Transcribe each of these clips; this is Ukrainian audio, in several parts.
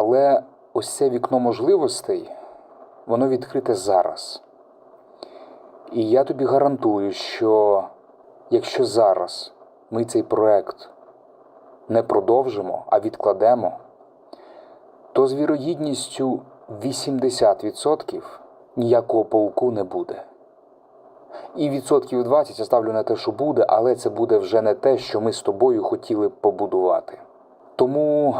Але ось це вікно можливостей, воно відкрите зараз. І я тобі гарантую, що якщо зараз ми цей проект не продовжимо, а відкладемо, то з вірогідністю 80% ніякого полку не буде. І відсотків 20 я ставлю на те, що буде, але це буде вже не те, що ми з тобою хотіли побудувати. Тому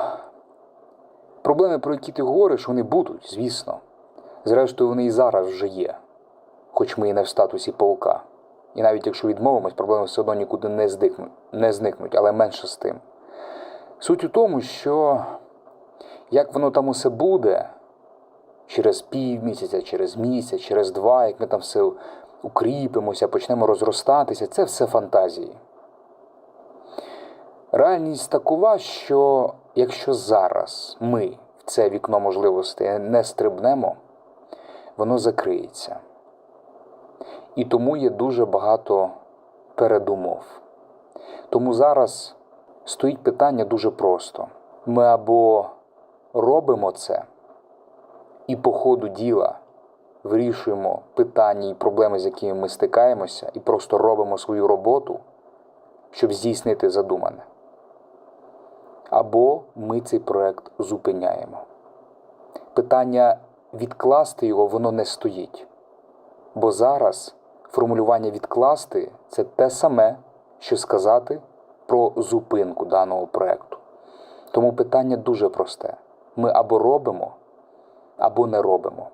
проблеми, про які ти говориш, вони будуть, звісно. Зрештою, вони і зараз вже є, хоч ми і не в статусі полка. І навіть якщо відмовимось, проблеми все одно нікуди не зникнуть, не зникнуть, але менше з тим. Суть у тому, що як воно там усе буде, через півмісяця, через місяць, через два, як ми там все укріпимося, почнемо розростатися, це все фантазії. Реальність такова, що якщо зараз ми в це вікно можливостей не стрибнемо, воно закриється. І тому є дуже багато передумов. Тому зараз стоїть питання дуже просто: ми або робимо це і по ходу діла вирішуємо питання і проблеми, з якими ми стикаємося, і просто робимо свою роботу, щоб здійснити задумане. Або ми цей проект зупиняємо. Питання відкласти його воно не стоїть. Бо зараз формулювання відкласти це те саме, що сказати про зупинку даного проекту. Тому питання дуже просте: ми або робимо, або не робимо.